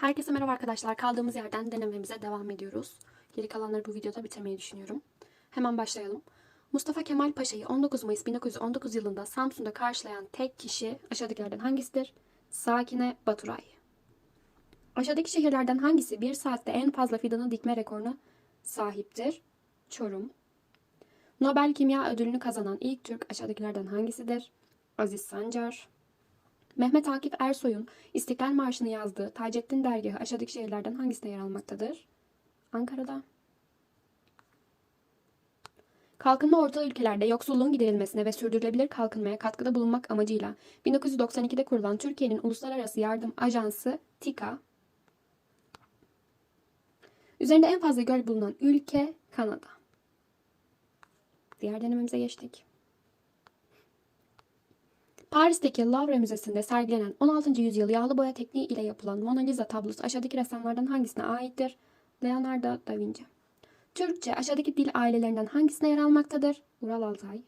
Herkese merhaba arkadaşlar. Kaldığımız yerden denememize devam ediyoruz. Geri kalanları bu videoda bitirmeyi düşünüyorum. Hemen başlayalım. Mustafa Kemal Paşa'yı 19 Mayıs 1919 yılında Samsun'da karşılayan tek kişi aşağıdakilerden hangisidir? Sakine Baturay. Aşağıdaki şehirlerden hangisi bir saatte en fazla fidanı dikme rekoruna sahiptir? Çorum. Nobel Kimya Ödülünü kazanan ilk Türk aşağıdakilerden hangisidir? Aziz Sancar. Mehmet Akif Ersoy'un İstiklal Marşı'nı yazdığı Taceddin Dergahı aşağıdaki şehirlerden hangisinde yer almaktadır? Ankara'da. Kalkınma orta ülkelerde yoksulluğun giderilmesine ve sürdürülebilir kalkınmaya katkıda bulunmak amacıyla 1992'de kurulan Türkiye'nin Uluslararası Yardım Ajansı TİKA, üzerinde en fazla göl bulunan ülke Kanada. Diğer denememize geçtik. Paris'teki Louvre Müzesi'nde sergilenen 16. yüzyıl yağlı boya tekniği ile yapılan Mona Lisa tablosu aşağıdaki ressamlardan hangisine aittir? Leonardo da Vinci. Türkçe aşağıdaki dil ailelerinden hangisine yer almaktadır? Ural Altay.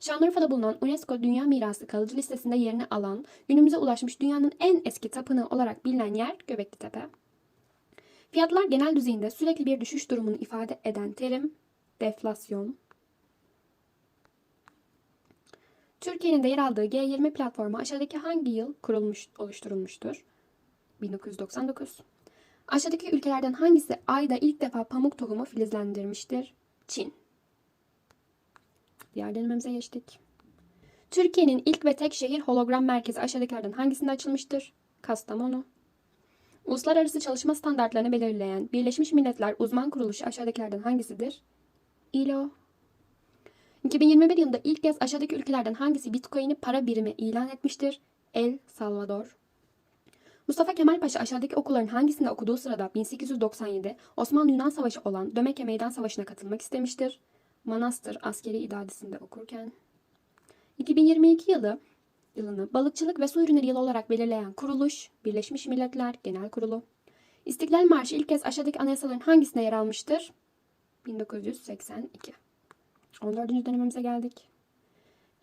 Şanlıurfa'da bulunan UNESCO Dünya Mirası kalıcı listesinde yerini alan, günümüze ulaşmış dünyanın en eski tapınağı olarak bilinen yer Göbekli Tepe. Fiyatlar genel düzeyinde sürekli bir düşüş durumunu ifade eden terim deflasyon. Türkiye'nin de yer aldığı G20 platformu aşağıdaki hangi yıl kurulmuş, oluşturulmuştur? 1999. Aşağıdaki ülkelerden hangisi ayda ilk defa pamuk tohumu filizlendirmiştir? Çin. Diğer denememize geçtik. Türkiye'nin ilk ve tek şehir hologram merkezi aşağıdakilerden hangisinde açılmıştır? Kastamonu. Uluslararası çalışma standartlarını belirleyen Birleşmiş Milletler Uzman Kuruluşu aşağıdakilerden hangisidir? ILO. 2021 yılında ilk kez aşağıdaki ülkelerden hangisi Bitcoin'i para birimi ilan etmiştir? El Salvador. Mustafa Kemal Paşa aşağıdaki okulların hangisinde okuduğu sırada 1897 Osmanlı-Yunan Savaşı olan Dömeke Meydan Savaşı'na katılmak istemiştir? Manastır askeri idadesinde okurken. 2022 yılı yılını balıkçılık ve su ürünleri yılı olarak belirleyen kuruluş Birleşmiş Milletler Genel Kurulu. İstiklal Marşı ilk kez aşağıdaki anayasaların hangisinde yer almıştır? 1982. 14. dönemimize geldik.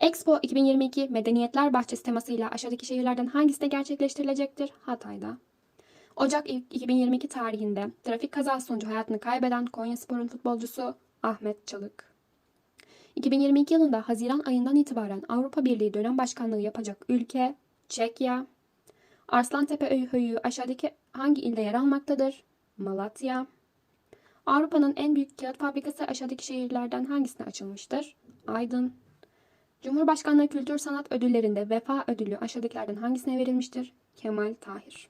Expo 2022 Medeniyetler Bahçesi temasıyla aşağıdaki şehirlerden hangisinde gerçekleştirilecektir? Hatay'da. Ocak 2022 tarihinde trafik kazası sonucu hayatını kaybeden Konyaspor'un futbolcusu Ahmet Çalık. 2022 yılında Haziran ayından itibaren Avrupa Birliği dönem başkanlığı yapacak ülke Çekya. Arslantepe Höyüğü aşağıdaki hangi ilde yer almaktadır? Malatya. Avrupa'nın en büyük kağıt fabrikası aşağıdaki şehirlerden hangisine açılmıştır? Aydın. Cumhurbaşkanlığı Kültür Sanat Ödülleri'nde Vefa Ödülü aşağıdakilerden hangisine verilmiştir? Kemal Tahir.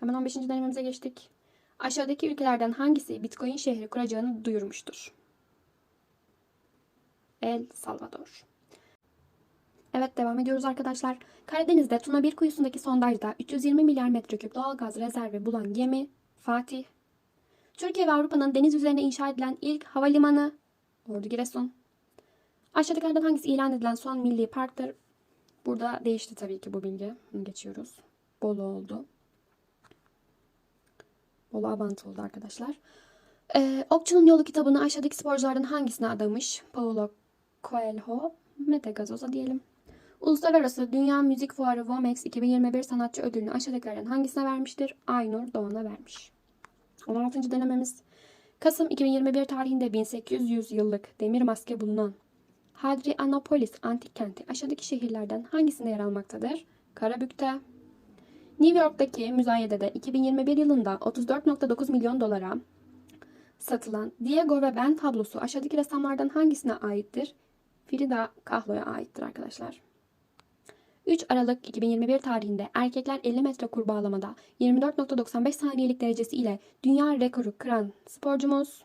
Hemen 15. denememize geçtik. Aşağıdaki ülkelerden hangisi Bitcoin şehri kuracağını duyurmuştur? El Salvador. Evet devam ediyoruz arkadaşlar. Karadeniz'de Tuna 1 kuyusundaki sondajda 320 milyar metreküp doğal gaz rezervi bulan gemi Fatih Türkiye ve Avrupa'nın deniz üzerinde inşa edilen ilk havalimanı Ordu Giresun. Aşağıdakilerden hangisi ilan edilen son milli parktır? Burada değişti tabii ki bu bilgi. Geçiyoruz. Bolu oldu. Bolu Abant oldu arkadaşlar. Ee, Okçunun Yolu kitabını aşağıdaki sporculardan hangisine adamış? Paulo Coelho, Mete Gazosa diyelim. Uluslararası Dünya Müzik Fuarı Vomex 2021 sanatçı ödülünü aşağıdakilerden hangisine vermiştir? Aynur Doğan'a vermiş. 16. denememiz. Kasım 2021 tarihinde 1800 yıllık demir maske bulunan Hadrianopolis antik kenti aşağıdaki şehirlerden hangisinde yer almaktadır? Karabük'te. New York'taki müzayedede 2021 yılında 34.9 milyon dolara satılan Diego ve Ben tablosu aşağıdaki ressamlardan hangisine aittir? Frida Kahlo'ya aittir arkadaşlar. 3 Aralık 2021 tarihinde erkekler 50 metre kur bağlamada 24.95 saniyelik derecesi ile dünya rekoru kıran sporcumuz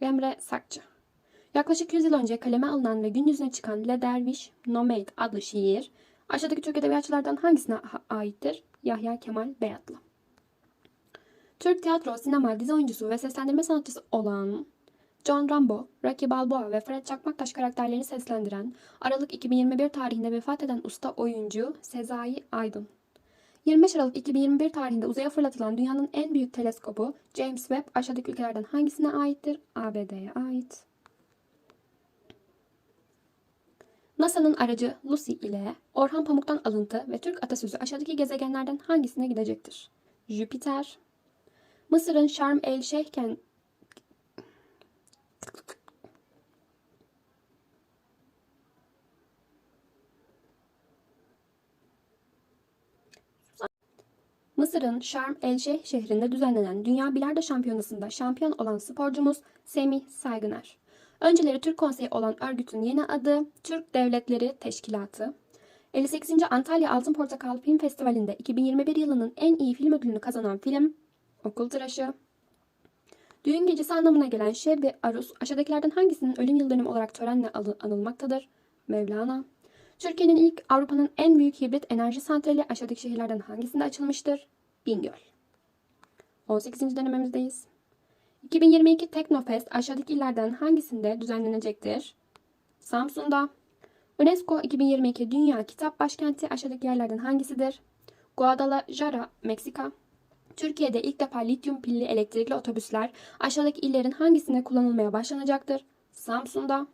Emre Sakçı. Yaklaşık 100 yıl önce kaleme alınan ve gün yüzüne çıkan Le Derviş Nomade adlı şiir aşağıdaki Türk edebiyatçılardan hangisine aittir? Yahya Kemal Beyatlı. Türk tiyatro, sinema, dizi oyuncusu ve seslendirme sanatçısı olan John Rambo, Rocky Balboa ve Fred Çakmaktaş karakterlerini seslendiren Aralık 2021 tarihinde vefat eden usta oyuncu Sezai Aydın. 25 Aralık 2021 tarihinde uzaya fırlatılan dünyanın en büyük teleskobu James Webb aşağıdaki ülkelerden hangisine aittir? ABD'ye ait. NASA'nın aracı Lucy ile Orhan Pamuk'tan alıntı ve Türk atasözü aşağıdaki gezegenlerden hangisine gidecektir? Jüpiter. Mısır'ın Şarm el Şeyh Mısır'ın Şarm el Şeyh şehrinde düzenlenen Dünya Bilardo Şampiyonası'nda şampiyon olan sporcumuz Semih Saygıner. Önceleri Türk Konseyi olan örgütün yeni adı Türk Devletleri Teşkilatı. 58. Antalya Altın Portakal Film Festivali'nde 2021 yılının en iyi film ödülünü kazanan film Okul Tıraşı. Düğün gecesi anlamına gelen şev ve aruz aşağıdakilerden hangisinin ölüm yıldönümü olarak törenle anılmaktadır? Mevlana. Türkiye'nin ilk Avrupa'nın en büyük hibrit enerji santrali aşağıdaki şehirlerden hangisinde açılmıştır? Bingöl. 18. denememizdeyiz. 2022 Teknofest aşağıdaki illerden hangisinde düzenlenecektir? Samsun'da. UNESCO 2022 Dünya Kitap Başkenti aşağıdaki yerlerden hangisidir? Guadalajara, Meksika. Türkiye'de ilk defa lityum pilli elektrikli otobüsler aşağıdaki illerin hangisinde kullanılmaya başlanacaktır? Samsun'da.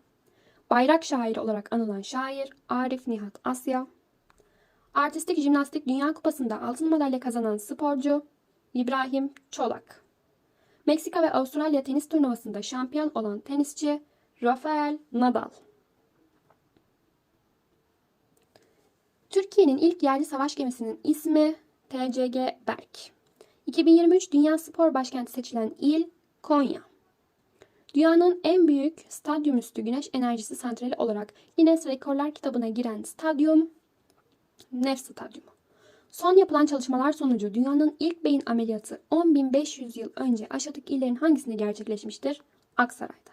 Bayrak şairi olarak anılan şair Arif Nihat Asya. Artistik Jimnastik Dünya Kupası'nda altın madalya kazanan sporcu İbrahim Çolak. Meksika ve Avustralya tenis turnuvasında şampiyon olan tenisçi Rafael Nadal. Türkiye'nin ilk yerli savaş gemisinin ismi TCG Berk. 2023 Dünya Spor Başkenti seçilen il Konya. Dünyanın en büyük stadyum üstü güneş enerjisi santrali olarak Guinness Rekorlar kitabına giren stadyum Nef Stadyumu. Son yapılan çalışmalar sonucu dünyanın ilk beyin ameliyatı 10.500 yıl önce aşağıdaki illerin hangisinde gerçekleşmiştir? Aksaray'da.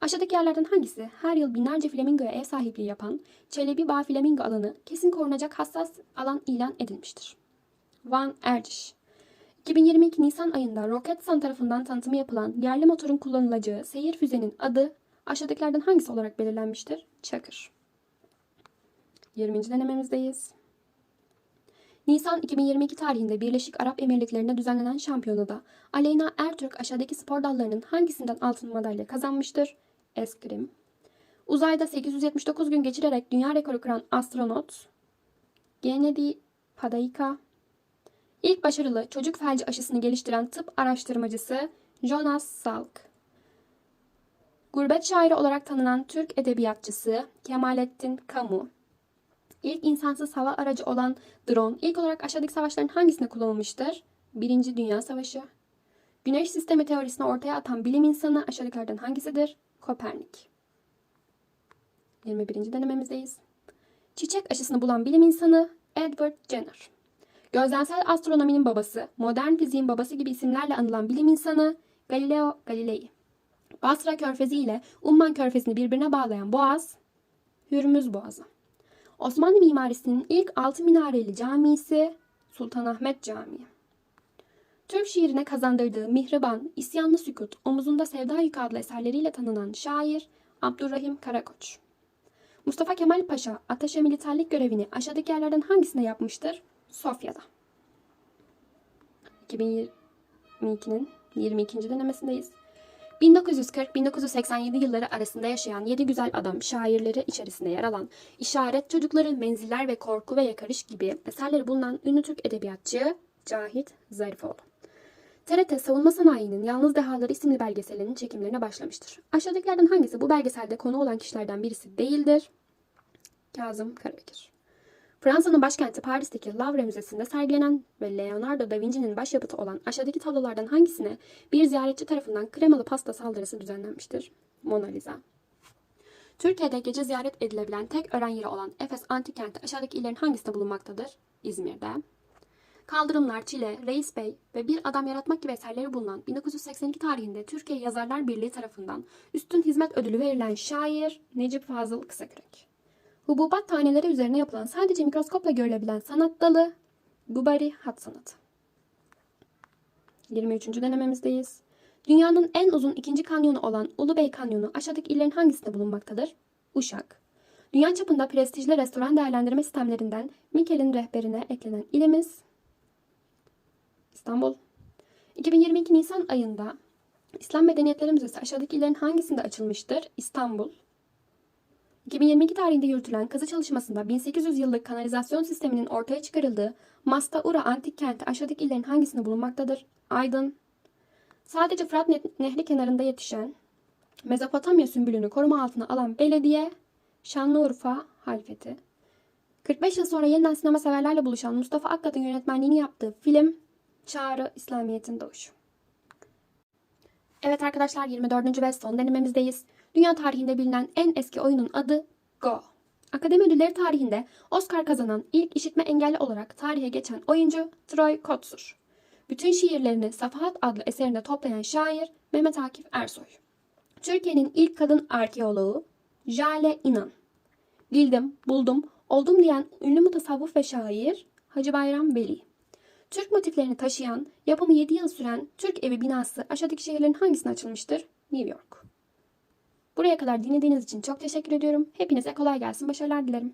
Aşağıdaki yerlerden hangisi her yıl binlerce flamingoya ev sahipliği yapan Çelebi Bağ Flamingo alanı kesin korunacak hassas alan ilan edilmiştir? Van Erciş. 2022 Nisan ayında Roketsan tarafından tanıtımı yapılan yerli motorun kullanılacağı seyir füzenin adı aşağıdakilerden hangisi olarak belirlenmiştir? Çakır. 20. denememizdeyiz. Nisan 2022 tarihinde Birleşik Arap Emirlikleri'nde düzenlenen şampiyonada Aleyna Ertürk aşağıdaki spor dallarının hangisinden altın madalya kazanmıştır? Eskrim. Uzayda 879 gün geçirerek dünya rekoru kıran astronot Gennady Padaika. İlk başarılı çocuk felci aşısını geliştiren tıp araştırmacısı Jonas Salk. Gurbet şairi olarak tanınan Türk edebiyatçısı Kemalettin Kamu. İlk insansız hava aracı olan drone ilk olarak aşağıdaki savaşların hangisinde kullanılmıştır? Birinci Dünya Savaşı. Güneş sistemi teorisini ortaya atan bilim insanı aşağıdakilerden hangisidir? Kopernik. 21. denememizdeyiz. Çiçek aşısını bulan bilim insanı Edward Jenner. Gözlemsel astronominin babası, modern fiziğin babası gibi isimlerle anılan bilim insanı Galileo Galilei. Basra Körfezi ile Umman Körfezi'ni birbirine bağlayan boğaz, Hürmüz Boğazı. Osmanlı mimarisinin ilk altı minareli camisi Sultanahmet Camii. Türk şiirine kazandırdığı Mihriban, İsyanlı Sükut, Omuzunda Sevda Yükü adlı eserleriyle tanınan şair Abdurrahim Karakoç. Mustafa Kemal Paşa ateşe militerlik görevini aşağıdaki yerlerden hangisinde yapmıştır? Sofya'da. 2022'nin 22. denemesindeyiz. 1940-1987 yılları arasında yaşayan Yedi Güzel Adam şairleri içerisinde yer alan İşaret Çocukları, Menziller ve Korku ve Yakarış gibi eserleri bulunan ünlü Türk edebiyatçı Cahit Zarifoğlu. TRT Savunma Sanayi'nin Yalnız Dehaları isimli belgeselinin çekimlerine başlamıştır. Aşağıdakilerden hangisi bu belgeselde konu olan kişilerden birisi değildir? Kazım Karabekir. Fransa'nın başkenti Paris'teki Louvre Müzesi'nde sergilenen ve Leonardo da Vinci'nin başyapıtı olan aşağıdaki tablolardan hangisine bir ziyaretçi tarafından kremalı pasta saldırısı düzenlenmiştir? Mona Lisa. Türkiye'de gece ziyaret edilebilen tek öğren yeri olan Efes Antik Kenti aşağıdaki illerin hangisinde bulunmaktadır? İzmir'de. Kaldırımlar, Çile, Reis Bey ve Bir Adam Yaratmak gibi eserleri bulunan 1982 tarihinde Türkiye Yazarlar Birliği tarafından üstün hizmet ödülü verilen şair Necip Fazıl Kısakürek. Hububat taneleri üzerine yapılan sadece mikroskopla görülebilen sanat dalı Gubari Hat Sanatı. 23. denememizdeyiz. Dünyanın en uzun ikinci kanyonu olan Ulubey Kanyonu aşağıdaki illerin hangisinde bulunmaktadır? Uşak. Dünya çapında prestijli restoran değerlendirme sistemlerinden Mikel'in rehberine eklenen ilimiz İstanbul. 2022 Nisan ayında İslam Medeniyetleri Müzesi aşağıdaki illerin hangisinde açılmıştır? İstanbul. 2022 tarihinde yürütülen kazı çalışmasında 1800 yıllık kanalizasyon sisteminin ortaya çıkarıldığı Masta-Ura antik kenti aşağıdaki illerin hangisinde bulunmaktadır? Aydın. Sadece Fırat Ne- Nehri kenarında yetişen Mezopotamya sümbülünü koruma altına alan belediye Şanlıurfa Halfeti. 45 yıl sonra yeniden sinema severlerle buluşan Mustafa Akkad'ın yönetmenliğini yaptığı film Çağrı İslamiyet'in Doğuşu. Evet arkadaşlar 24. ve son denememizdeyiz. Dünya tarihinde bilinen en eski oyunun adı Go. Akademi ödülleri tarihinde Oscar kazanan ilk işitme engelli olarak tarihe geçen oyuncu Troy Kotsur. Bütün şiirlerini Safahat adlı eserinde toplayan şair Mehmet Akif Ersoy. Türkiye'nin ilk kadın arkeoloğu Jale İnan. Bildim, buldum, oldum diyen ünlü mutasavvıf ve şair Hacı Bayram Veli. Türk motiflerini taşıyan, yapımı 7 yıl süren Türk evi binası aşağıdaki şehirlerin hangisine açılmıştır? New York. Buraya kadar dinlediğiniz için çok teşekkür ediyorum. Hepinize kolay gelsin, başarılar dilerim.